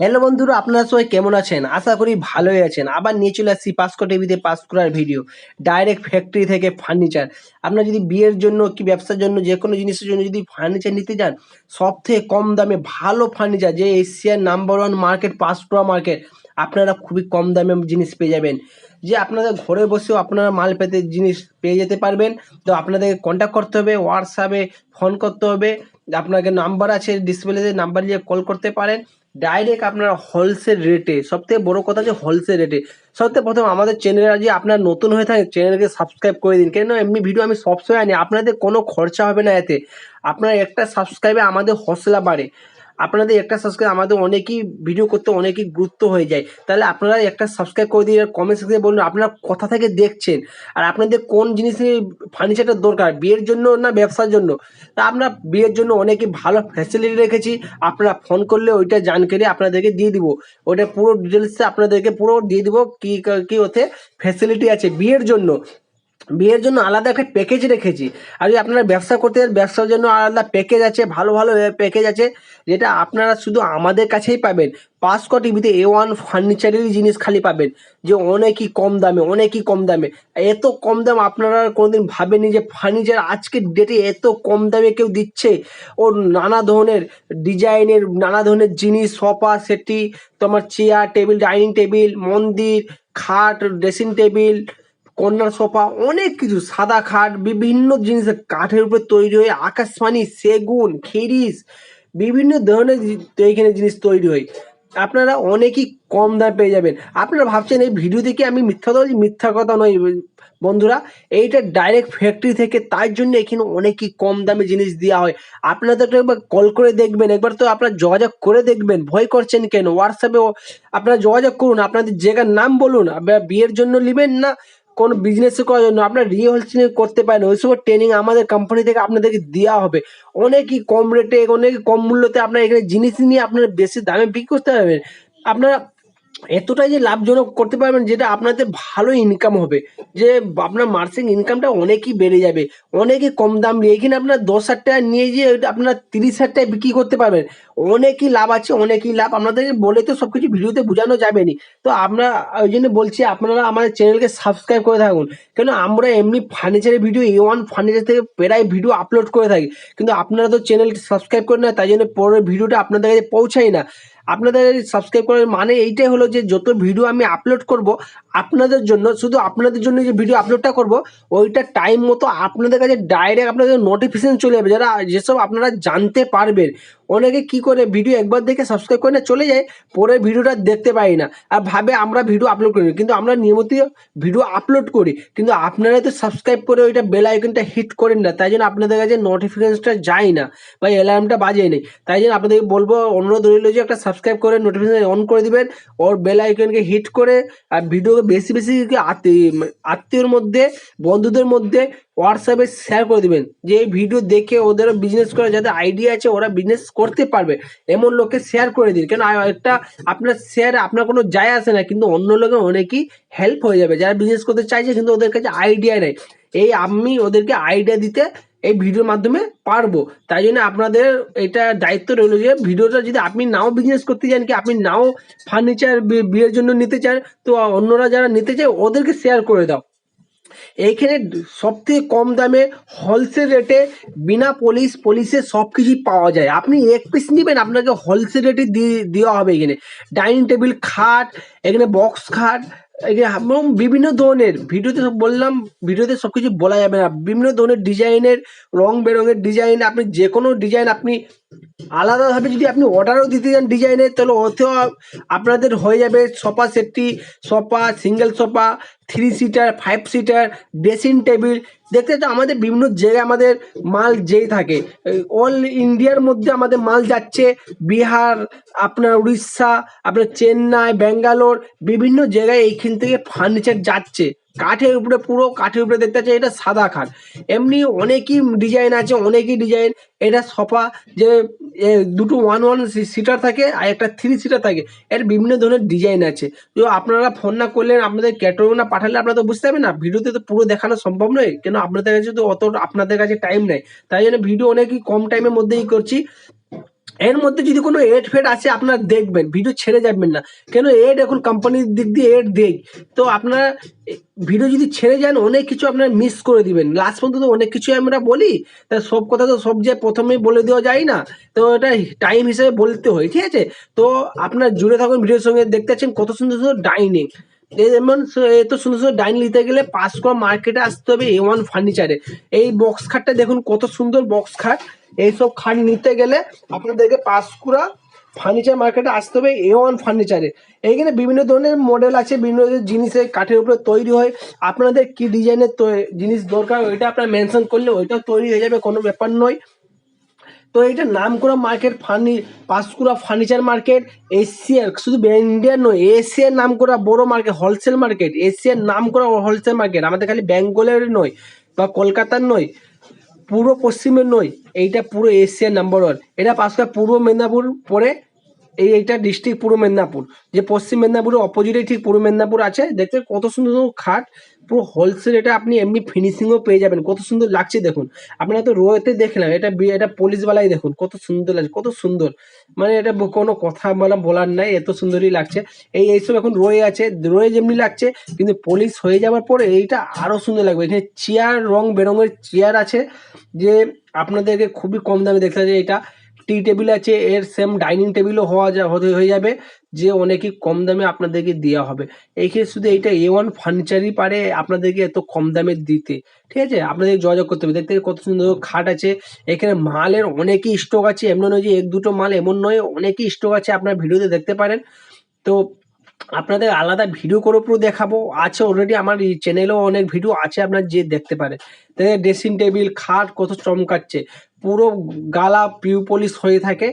Hello বন্ধুরা, আপনারা সবাই কেমন আছেন? আশা করি ভালোই আছেন। আবার নিয়ে চলে আসছি পাসকো টিভিতে পাস করার ভিডিও ডাইরেক্ট ফ্যাক্টরি থেকে ফার্নিচার আপনারা যদি বিয়ের জন্য কি ব্যবসার জন্য যে কোনো জিনিসের জন্য যদি ফার্নিচার নিতে যান সব থেকে কম দামে ভালো ফার্নিচার যে এশিয়ার নাম্বার ওয়ান মার্কেট পাসকোয়া মার্কেট আপনারা খুবই কম দামে জিনিস পেয়ে যাবেন। যে আপনাদের ঘরে বসেও আপনারা মাল পেতে জিনিস পেয়ে যেতে পারবেন। তো আপনাদেরকে কন্ট্যাক্ট করতে হবে হোয়াটসঅ্যাপে ফোন করতে হবে। আপনাকে নাম্বার আছে ডিসপ্লেতে নাম্বার নিয়ে কল করতে পারেন। ডাইরেক্ট আপনার হোলসেল রেটে সবথেকে বড় কথা যে হোলসেল রেটে সবথেকে প্রথম আমাদের চ্যানেলে যদি আপনার নতুন হয়ে থাকে চ্যানেলকে সাবস্ক্রাইব করে দিন। কেন এমনি ভিডিও আমি সবসময় আনি, আপনাদের কোনো খরচা হবে না এতে। আপনার একটা সাবস্ক্রাইবে আমাদের হসলা বাড়ে। আপনাদের একটা সাবস্ক্রাইব আমাদের অনেকই ভিডিও করতে অনেকই গুরুত্ব হয়ে যায়। তাহলে আপনারা একটা সাবস্ক্রাইব করে দিন আর কমেন্ট সেকশনে বলুন আপনারা কোথা থেকে দেখছেন? আর আপনাদের কোন জিনিসের ফার্নিচারটা দরকার? বিয়ের জন্য না ব্যবসার জন্য? তা আমরা বিয়ের জন্য অনেকই ভালো ফ্যাসিলিটি রেখেছি। আপনারা ফোন করলে ওইটা জানকারি আপনাদেরকে দিয়ে দিব। ওইটা পুরো ডিটেলসে আপনাদেরকে পুরো দিয়ে দিব কি কি ওতে ফ্যাসিলিটি আছে বিয়ের জন্য। বিয়ের জন্য আলাদা একটা প্যাকেজ রেখেছি। আর যদি আপনারা ব্যবসা করতে চান ব্যবসার জন্য আলাদা প্যাকেজ আছে, ভালো ভালো প্যাকেজ আছে, যেটা আপনারা শুধু আমাদের কাছেই পাবেন। পাঁচশো টিভিতে এ ওয়ান ফার্নিচারেরই জিনিস খালি পাবেন। যে অনেকই কম দামে, অনেকই কম দামে। এত কম দাম আপনারা কোনোদিন ভাবেনি যে ফার্নিচার আজকের ডেটে এত কম দামে কেউ দিচ্ছে? ও নানা ধরনের ডিজাইনের নানা ধরনের জিনিস সোফা সেটি তোমার চেয়ার টেবিল ডাইনিং টেবিল মন্দির, খাট ড্রেসিং টেবিল কন্যার সোফা, অনেক কিছু, সাদা খাট, বিভিন্ন জিনিসের কাঠের উপরে তৈরি হয়ে আকাশবাণী, সেগুন, খিরিস, বিভিন্ন ধরনের এইখানে জিনিস তৈরি হয়। আপনারা অনেকই কম দামে পেয়ে যাবেন। আপনারা ভাবছেন এই ভিডিও দেখে আমি মিথ্যা কথা বলছি? মিথ্যা কথা নয়, বন্ধুরা। এইটা ডাইরেক্ট ফ্যাক্টরি থেকে তার জন্য এখানে অনেকই কম দামে জিনিস দেওয়া হয়। আপনারা তো একবার কল করে দেখবেন। একবার তো আপনারা যোগাযোগ করে দেখবেন। ভয় করছেন কেন? হোয়াটসঅ্যাপে আপনারা যোগাযোগ করুন। আপনাদের জায়গার নাম বলুন। বিয়ের জন্য নেবেন না। কোন বিজনেস করার জন্য আপনার রিহোলসেলিং করতে পারেন। ওই সব ট্রেনিং আমাদের কোম্পানি থেকে আপনাদেরকে দেওয়া হবে। অনেকই কম রেটে অনেক কম মূল্যতে আপনার এখানে জিনিস নিয়ে আপনারা বেশি দামে বিক্রি করতে পারবেন। আপনারা এতটাই যে লাভজনক করতে পারবেন যেটা আপনাদের ভালো ইনকাম হবে। যে আপনার মার্সিং ইনকামটা অনেকই বেড়ে যাবে। অনেকই কম দাম নিয়ে এখানে আপনার দশ হাজার টাকা নিয়ে ওইটা আপনার তিরিশ হাজার টাকায় বিক্রি করতে পারবেন। অনেকই লাভ আছে, অনেকই লাভ। আপনাদেরকে বলে তো সব কিছু ভিডিওতে বোঝানো যাবে নি তো আমরা ওই জন্য বলছি, আপনারা আমাদের চ্যানেলকে সাবস্ক্রাইব করে থাকুন। কেন আমরা এমনি ফার্নিচারের ভিডিও এ ওয়ান ফার্নিচার থেকে প্রায় ভিডিও আপলোড করে থাকি। কিন্তু আপনারা তো চ্যানেলটি সাবস্ক্রাইব করে না, তাই জন্য পরের ভিডিওটা আপনাদের কাছে পৌঁছায় না। আপনাদের সাবস্ক্রাইব করার মানে এইটাই হলো যে যত ভিডিও আমি আপলোড করব আপনাদের জন্য, শুধু আপনাদের জন্য যে ভিডিও আপলোডটা করব, ওইটা টাইম মতো আপনাদের কাছে ডাইরেক্ট আপনাদের নোটিফিকেশন চলে যাবে। যারা যেসব আপনারা জানতে পারবেন, অনেকে কি করে ভিডিও একবার দেখে সাবস্ক্রাইব করে না চলে যায়, পরে ভিডিওটা দেখতে পাই না। আর ভাবে আমরা ভিডিও আপলোড করি কিন্তু আমরা নিয়মিত ভিডিও আপলোড করি, কিন্তু আপনারা তো সাবস্ক্রাইব করে ওইটা বেল আইকনটা হিট করেন না, তাই জন্য আপনাদের কাছে নোটিফিকেশনটা যায় না, বা অ্যালার্মটা বাজে নেই। তাই জন্য আপনাদেরকে বলব, অনুরোধ রইল যে একটা সাবস্ক্রাইব করে নোটিফিকেশন অন করে দিবেন, ওর বেল আইকনকে হিট করে, আর ভিডিওকে বেশি বেশি আত্মীয়, আত্মীয়র মধ্যে, বন্ধুদের মধ্যে হোয়াটসঅ্যাপে শেয়ার করে দিবেন। যে এই ভিডিও দেখে ওদেরও বিজনেস করে যাদের আইডিয়া আছে, ওরা বিজনেস করতে পারবে। এমন লোককে শেয়ার করে দিন। কেন একটা আপনার শেয়ার আপনার কোনো যায় আসে না, কিন্তু অন্য লোকের অনেকই হেল্প হয়ে যাবে। যারা বিজনেস করতে চাইছে, কিন্তু ওদের কাছে আইডিয়া নেই। এই আমি ওদেরকে আইডিয়া দিতে এই ভিডিওর মাধ্যমে পারব। তাই জন্য আপনাদের এটা দায়িত্ব রইল যে ভিডিওটা যদি আপনি নাও বিজনেস করতে চান, কি আপনি নাও ফার্নিচার বিয়ের জন্য নিতে চান, তো অন্যরা যারা নিতে চায়, ওদেরকে শেয়ার করে দাও। এইখানে সবথেকে কম দামে হোলসেল রেটে বিনা পলিশ পলিশে সব কিছুই পাওয়া যায়। আপনি এক পিস নেবেন, আপনাকে হোলসেল রেটে দিয়ে দেওয়া হবে এখানে। ডাইনিং টেবিল খাট, এখানে বক্স খাট এবং বিভিন্ন ধরনের, ভিডিওতে সব বললাম, ভিডিওতে সব কিছু বলা যাবে না। বিভিন্ন ধরনের ডিজাইনের রং বেরঙের ডিজাইন আপনি যে কোনো ডিজাইন আপনি আলাদাভাবে যদি আপনি অর্ডারও দিতে চান ডিজাইনের তাহলে ওতেও আপনাদের হয়ে যাবে সোফা সেটটি sofa single sofa three seater five seater dressing table দেখতে তো আমাদের বিভিন্ন জায়গায় আমাদের মাল যেই থাকে। অল ইন্ডিয়ার মধ্যে আমাদের মাল যাচ্ছে। বিহার, আপনার উড়িষ্যা, আপনার চেন্নাই, ব্যাঙ্গালোর, বিভিন্ন জায়গায় এইখান থেকে ফার্নিচার যাচ্ছে। কাঠের উপরে পুরো কাঠের উপরে দেখতে পাচ্ছি এটা সাদা খাট এমনি অনেকই ডিজাইন আছে, অনেকই ডিজাইন এটা সোফা যে দুটো ওয়ান ওয়ান সিটার থাকে আর একটা থ্রি সিটার থাকে। এর বিভিন্ন ধরনের ডিজাইন আছে। তো আপনারা ফোন না করলেন আপনাদের ক্যাটালগ না পাঠালে আপনারা তো বুঝতে পারবেন না। ভিডিওতে তো পুরো দেখানো সম্ভব নয়। কেন আপনাদের কাছে তো অত, আপনাদের কাছে টাইম নেই। তাই জন্য ভিডিও অনেকই কম টাইমের মধ্যেই করছি। এর মধ্যে যদি কোনো এড ফেড আছে, আপনারা দেখবেন ভিডিও ছেড়ে যাবেন না। কেন এড এখন কোম্পানির দিক দিয়ে এড দেই। তো আপনারা ভিডিও যদি ছেড়ে যান, অনেক কিছু আপনারা মিস করে দিবেন। লাস্ট পর্যন্ত তো অনেক কিছু আমরা বলি, তা সব কথা তো সব যে প্রথমেই বলে দেওয়া যায় না, তো এটা টাইম হিসেবে বলতে হয়, ঠিক আছে? তো আপনার জুড়ে থাকুন ভিডিওর সঙ্গে দেখতে পাচ্ছেন কত সুন্দর সুন্দর ডাইনিং যেমন এত সুন্দর সুন্দর ডাইনিং নিতে গেলে পাঁচ করে মার্কেটে আসতে হবে এ ওয়ান ফার্নিচারে এই বক্স খাটটা দেখুন কত সুন্দর বক্স খাট। এইসব খাট নিতে গেলে আপনাদেরকে পাঁশকুড়া ফার্নিচার মার্কেটে আসতে হবে এ ওয়ান ফার্নিচারে এইখানে বিভিন্ন ধরনের মডেল আছে, বিভিন্ন ধরনের জিনিসের কাঠের উপরে তৈরি হয়। আপনাদের কি ডিজাইনের জিনিস দরকার, ওইটা আপনার মেনশন করলে ওইটাও তৈরি হয়ে যাবে, কোনো ব্যাপার নয়। তো এটা নাম করা মার্কেট ফার্নি পাঁশকুড়া ফার্নিচার মার্কেট এশিয়ার শুধু ইন্ডিয়ার নয় এশিয়ার নাম করা বড় মার্কেট হোলসেল মার্কেট এশিয়ার নাম করা হোলসেল মার্কেট আমাদের খালি বেঙ্গলের নয় বা কলকাতার নয়, পুরো পশ্চিমের নয়, এইটা পুরো এশিয়ার নাম্বার ওয়ান এটা পাঁচকুড়া পূর্ব মেদিনীপুর পরে এই এইটা ডিস্ট্রিক্ট পূর্ব মেদিনীপুর। যে পশ্চিম মেদিনীপুরের অপোজিটে ঠিক পূর্ব মেদিনীপুর আছে। দেখতে কত সুন্দর সুন্দর খাট, পুরো হোলসেল এটা আপনি এমনি ফিনিশিংও পেয়ে যাবেন। কত সুন্দর লাগছে দেখুন। আপনারা তো রোয়েতে দেখলাম, এটা এটা পুলিশওয়ালাই দেখুন, কত সুন্দর লাগছে, কত সুন্দর। মানে এটা কোনো কথা বলা বলার নাই, এত সুন্দরই লাগছে। এই এইসব এখন রয়ে আছে, রয়ে যেমনি লাগছে, কিন্তু পুলিশ হয়ে যাওয়ার পরে এইটা আরও সুন্দর লাগবে। এখানে চেয়ার রং বেরঙের চেয়ার আছে, যে আপনাদেরকে খুবই কম দামে দেখতে পাচ্ছে এটা। টি টেবিল আছে, এর সেম ডাইনিং টেবিলও হওয়া যা, হতে হয়ে যাবে, যে অনেকই কম দামে আপনাদেরকে দেওয়া হবে। এইখানে শুধু এইটা এ ওয়ান ফার্নিচারই পারে আপনাদেরকে এত কম দামে দিতে। ঠিক আছে? আপনাদের যোগাযোগ করতে হবে। দেখতে কত সুন্দর খাট আছে। এখানে মালের অনেকই স্টক আছে। এমন নয় যে এক দুটো মাল, এমন নয়, অনেকই স্টক আছে আপনার ভিডিওতে দেখতে পারেন। তো আপনাদের আলাদা ভিডিও করে পুরো দেখাবো। আছে অলরেডি আমার চ্যানেলেও অনেক ভিডিও আছে আপনার যে দেখতে পারেন। ড্রেসিং টেবিল খাট কত চমকাচ্ছে। পুরো গালা পিউ পলিশ হয়ে থাকে।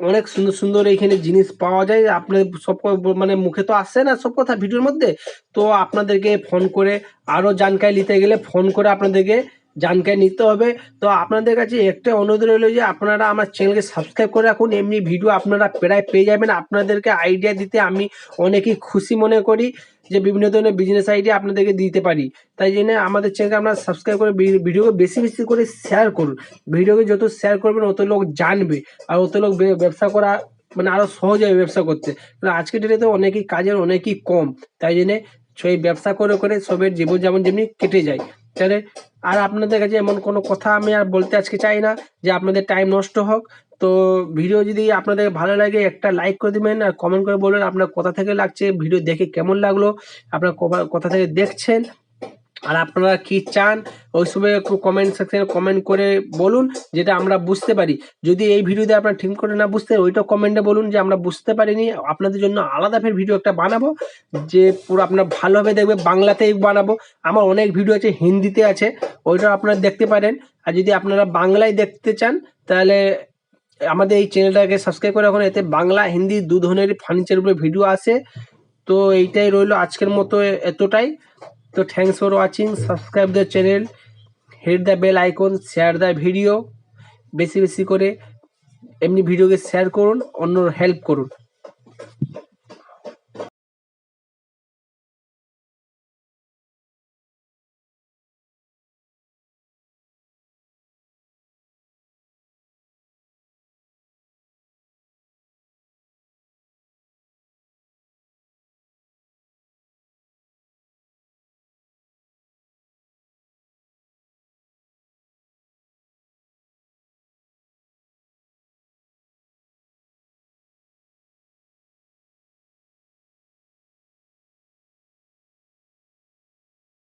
অনেক সুন্দর সুন্দর এইখানে জিনিস পাওয়া যায়। আপনার সব মানে মুখে তো আসে না সব কথা ভিডিওর মধ্যে। তো আপনাদেরকে ফোন করে আরও জানকারি নিতে গেলে ফোন করে আপনাদেরকে জানকারি নিতে হবে। তো আপনাদের কাছে একটা অনুরোধ রইল যে আপনারা আমার চ্যানেলকে সাবস্ক্রাইব করে রাখুন। এমনি ভিডিও আপনারা প্রায় পেয়ে যাবেন। আপনাদেরকে আইডিয়া দিতে আমি অনেকই খুশি মনে করি যে বিভিন্ন ধরনের বিজনেস আইডিয়া আপনাদেরকে দিতে পারি। তাই জন্য আমাদের চ্যানেলকে আপনারা সাবস্ক্রাইব করে ভিডিওকে বেশি বেশি করে শেয়ার করুন। ভিডিওকে যত শেয়ার করবেন, অত লোক জানবে আর অত লোক ব্যবসা করা মানে আরও সহজ হবে ব্যবসা করতে। আজকের ডেটে তো অনেকই কাজের অনেকই কম। তাই জন্যে সেই ব্যবসা করে করে সবের জীবন যেমন যেমনি কেটে যায়। তাহলে আর আপনাদের কাছে এমন কোনো কথা আমি আর বলতে আজকে চাই না যে আপনাদের টাইম নষ্ট হোক। তো ভিডিও যদি আপনাদের ভালো লাগে, একটা লাইক করে দেবেন আর কমেন্ট করে বলবেন আপনার কোথা থেকে লাগছে ভিডিও দেখে কেমন লাগল, আপনার কোথা থেকে দেখছেন। আর আপনারা কি চান, ওই সময় একটু কমেন্ট সেকশনে কমেন্ট করে বলুন, যেটা আমরা বুঝতে পারি। যদি এই ভিডিওতে আপনারা ঠিক করে না বুঝতে ওইটা কমেন্টে বলুন যে আমরা বুঝতে পারিনি, আপনাদের জন্য আলাদা ফের ভিডিও একটা বানাবো, যে পুরো আপনার ভালোভাবে দেখবে, বাংলাতেই বানাবো। আমার অনেক ভিডিও আছে, হিন্দিতে আছে, ওইটা আপনারা দেখতে পারেন। আর যদি আপনারা বাংলায় দেখতে চান, তাহলে আমাদের এই চ্যানেলটাকে সাবস্ক্রাইব করে রাখুন, এতে বাংলা, হিন্দি দু ধরনের ফার্নিচার উপরে ভিডিও আসে। তো এইটাই রইল আজকের মতো এতটাই। তো thanks for watching subscribe the channel hit the bell icon share the video বেশি বেশি করে এমনি ভিডিওকে শেয়ার করুন অন্য হেল্প করুন।